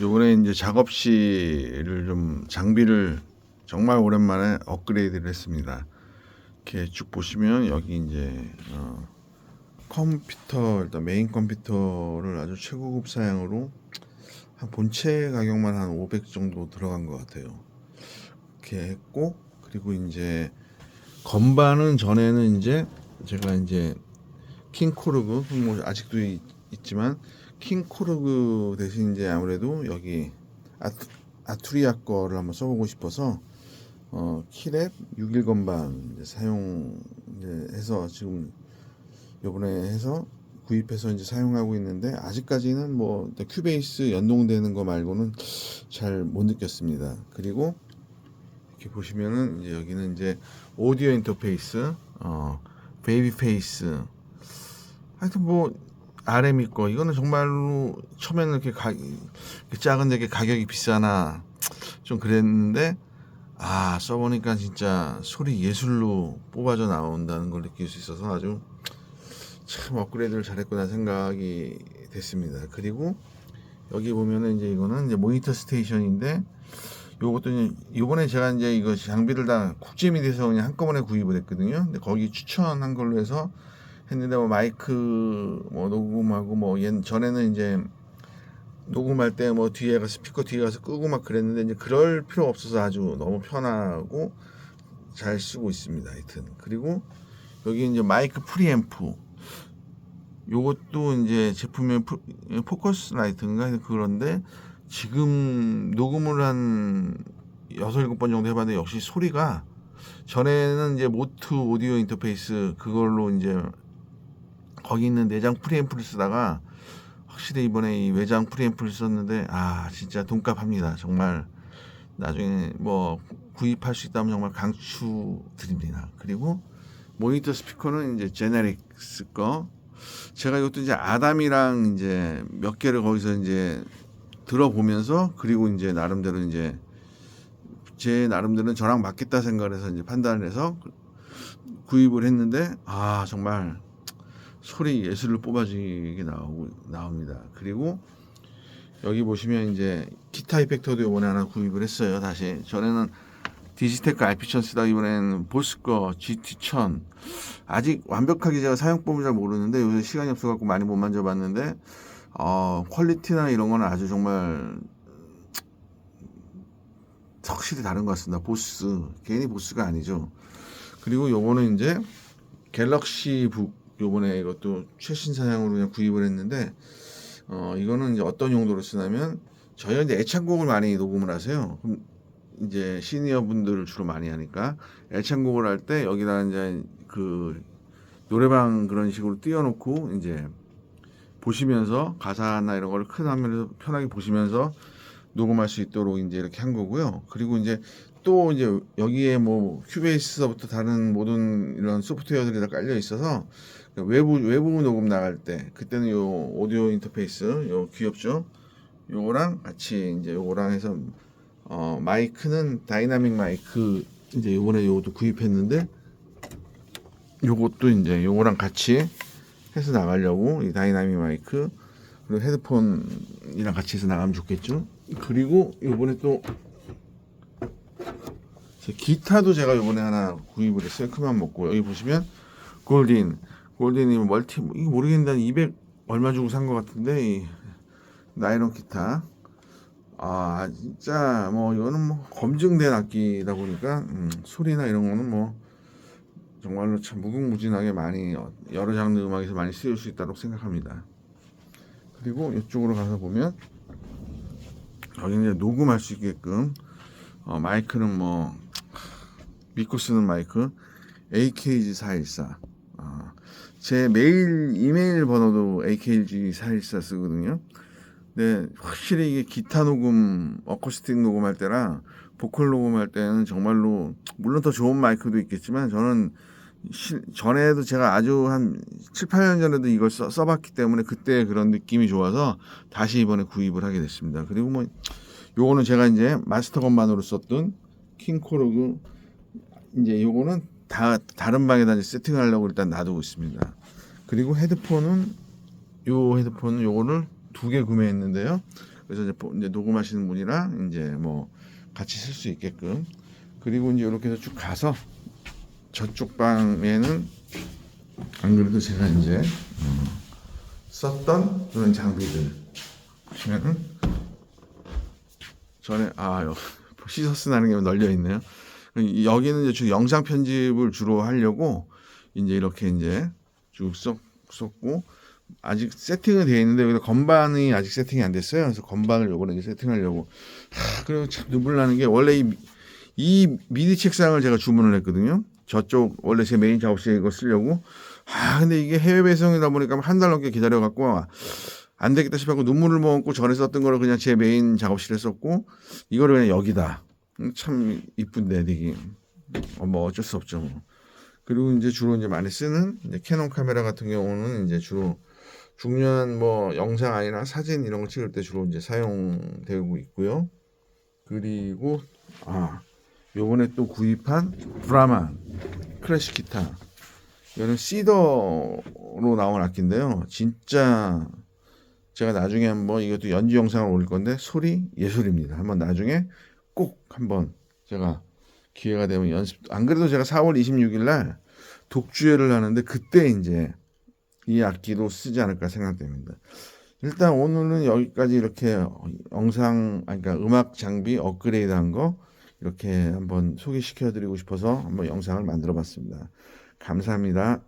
요번에 이제 작업실을 좀 장비를 정말 오랜만에 업그레이드를 했습니다. 이렇게 쭉 보시면 여기 이제 어, 컴퓨터 일단 메인 컴퓨터를 아주 최고급 사양으로 한 본체 가격만 한 500 정도 들어간 것 같아요. 이렇게 했고 그리고 이제 건반은 전에는 이제 제가 이제 킹코르그 뭐 아직도 있, 있지만 킹코르그 대신 이제 아무래도 여기 아투, 아투리아 거를 한번 써보고 싶어서 어, 키랩 61 건반 이제 사용 이제 해서 지금 요번에 해서 구입해서 이제 사용하고 있는데 아직까지는 뭐 큐베이스 연동되는 거 말고는 잘 못 느꼈습니다. 그리고 이렇게 보시면은 이제 여기는 이제 오디오 인터페이스, 어, 베이비 페이스. 하여튼 뭐 RM이 거 이거는 정말로 처음에는 이렇게 가, 작은데 이게 가격이 비싸나 좀 그랬는데 아 써보니까 진짜 소리 예술로 뽑아져 나온다는 걸 느낄 수 있어서 아주 참 업그레이드를 잘했구나 생각이 됐습니다. 그리고 여기 보면은 이제 이거는 이제 모니터 스테이션인데 요것도 요번에 제가 이제 이거 장비를 다 국제미 돼서 그냥 한꺼번에 구입을 했거든요. 근데 거기 추천한 걸로 해서 했는데 뭐 마이크 뭐 녹음하고 뭐 옛 전에는 이제 녹음할 때 뭐 뒤에 가서 스피커 뒤에 가서 끄고 막 그랬는데 이제 그럴 필요 없어서 아주 너무 편하고 잘 쓰고 있습니다. 하여튼 그리고 여기 이제 마이크 프리앰프 요것도 이제 제품명 포- 포커스 라이트인가 그런데 지금 녹음을 한 여섯 일곱 번 정도 해봤는데 역시 소리가 전에는 이제 모트 오디오 인터페이스 그걸로 이제 거기 있는 내장 프리앰프를 쓰다가 확실히 이번에 이 외장 프리앰프를 썼는데 아 진짜 돈값합니다. 정말 나중에 뭐 구입할 수 있다면 정말 강추드립니다. 그리고 모니터 스피커는 이제 제네릭스 거. 제가 이것도 이제 아담이랑 이제 몇 개를 거기서 이제 들어보면서 그리고 이제 나름대로 이제 제 나름대로는 저랑 맞겠다 생각을 해서 이제 판단을 해서 구입을 했는데 아 정말 소리 예술을 뽑아지게 나오고 나옵니다. 그리고 여기 보시면 이제 기타 이펙터도 이번에 하나 구입을 했어요. 다시 전에는 디지테크 RP1000 쓰다 이번엔 보스 거 GT1000 아직 완벽하게 제가 사용법을 잘 모르는데 요새 시간이 없어갖고 많이 못 만져봤는데 어 퀄리티나 이런 거는 아주 정말 확실히 다른 것 같습니다. 보스 괜히 보스가 아니죠. 그리고 요거는 이제 갤럭시 북 요번에 이것도 최신 사양으로 그냥 구입을 했는데 어 이거는 이제 어떤 용도로 쓰냐면 저희가 이제 애창곡을 많이 녹음을 하세요. 그럼 이제 시니어 분들을 주로 많이 하니까 애창곡을 할 때 여기다 이제 그 노래방 그런 식으로 띄워놓고 이제 보시면서 가사나 이런 걸 큰 화면에서 편하게 보시면서 녹음할 수 있도록 이제 이렇게 한 거고요. 그리고 이제 또 이제 여기에 뭐 큐베이스서부터 다른 모든 이런 소프트웨어들이 다 깔려 있어서 외부 외부 녹음 나갈 때 그때는 요 오디오 인터페이스 요 귀엽죠? 요거랑 같이 이제 요거랑 해서 어 마이크는 다이나믹 마이크 이제 요번에 요것도 구입했는데 요것도 이제 요거랑 같이 해서 나가려고 이 다이나믹 마이크 그리고 헤드폰이랑 같이 해서 나가면 좋겠죠. 그리고 요번에 또제 기타도 제가 요번에 하나 구입을 했어요. 큰맘 먹고 여기 보시면 골딘 골딘이 멀티 이거 모르겠는데 200 얼마 주고 산 것 같은데 이 나이론 기타 아 진짜 뭐 이거는 뭐 검증된 악기다 보니까 음, 소리나 이런 거는 뭐 정말로 참 무궁무진하게 많이 어, 여러 장르 음악에서 많이 쓰일 수 있다고 생각합니다. 그리고 이쪽으로 가서 보면 여기 이제 녹음할 수 있게끔 어, 마이크는 뭐 믿고 쓰는 마이크 AKG 414 어, 제 메일 이메일 번호도 AKG 414 쓰거든요. 근데 확실히 이게 기타 녹음, 어쿠스틱 녹음할 때랑 보컬 녹음할 때는 정말로 물론 더 좋은 마이크도 있겠지만 저는 시- 전에도 제가 아주 한 7, 8년 전에도 이걸 써, 써봤기 때문에 그때 그런 느낌이 좋아서 다시 이번에 구입을 하게 됐습니다. 그리고 뭐 요거는 제가 이제 마스터 건반으로 썼던 킹코르그 이제 요거는 다 다른 방에다 세팅하려고 일단 놔두고 있습니다. 그리고 헤드폰은 요 헤드폰은 요거를 두 개 구매했는데요. 그래서 이제, 녹음하시는 분이랑 이제 뭐 같이 쓸 수 있게끔 그리고 이제 이렇게 해서 쭉 가서 저쪽 방에는 안 그래도 제가 이제 어, 썼던 그런 장비들 보시면은 전에 아 여- 시서스라는 게 널려 있네요. 이- 여기는 이제 주 영상 편집을 주로 하려고 이제 이렇게 이제 쭉 썼, 썼고 아직 세팅은 되어 있는데 여기다 건반이 아직 세팅이 안 됐어요. 그래서 건반을 요번에 이제 세팅하려고 하, 그리고 참 눈물 나는 게 원래 이, 이 미니 책상을 제가 주문을 했거든요. 저쪽 원래 제 메인 작업실에 이거 쓰려고 아 근데 이게 해외 배송이다 보니까 한 달 넘게 기다려 갖고 안 되겠다 싶어갖고 눈물을 먹고 전에 썼던 거를 그냥 제 메인 작업실에 썼고 이거를 그냥 여기다 음, 참 이쁜데 되게 어, 뭐 어쩔 수 없죠 뭐. 그리고 이제 주로 이제 많이 쓰는 이제 캐논 카메라 같은 경우는 이제 주로 중요한 뭐 영상 아니나 사진 이런 거 찍을 때 주로 이제 사용되고 있고요. 그리고 아 요번에 또 구입한 브라만 클래식 기타 이거는 시더로 나온 악기인데요. 진짜 제가 나중에 한번 이것도 연주 영상을 올릴 건데 소리 예술입니다. 한번 나중에 꼭 한번 제가 기회가 되면 연습 안 그래도 제가 4월 26일 날 독주회를 하는데 그때 이제 이 악기도 쓰지 않을까 생각됩니다. 일단 오늘은 여기까지 이렇게 영상 그러니까 음악 장비 업그레이드한 거 이렇게 한번 소개시켜 드리고 싶어서 한번 영상을 만들어 봤습니다. 감사합니다.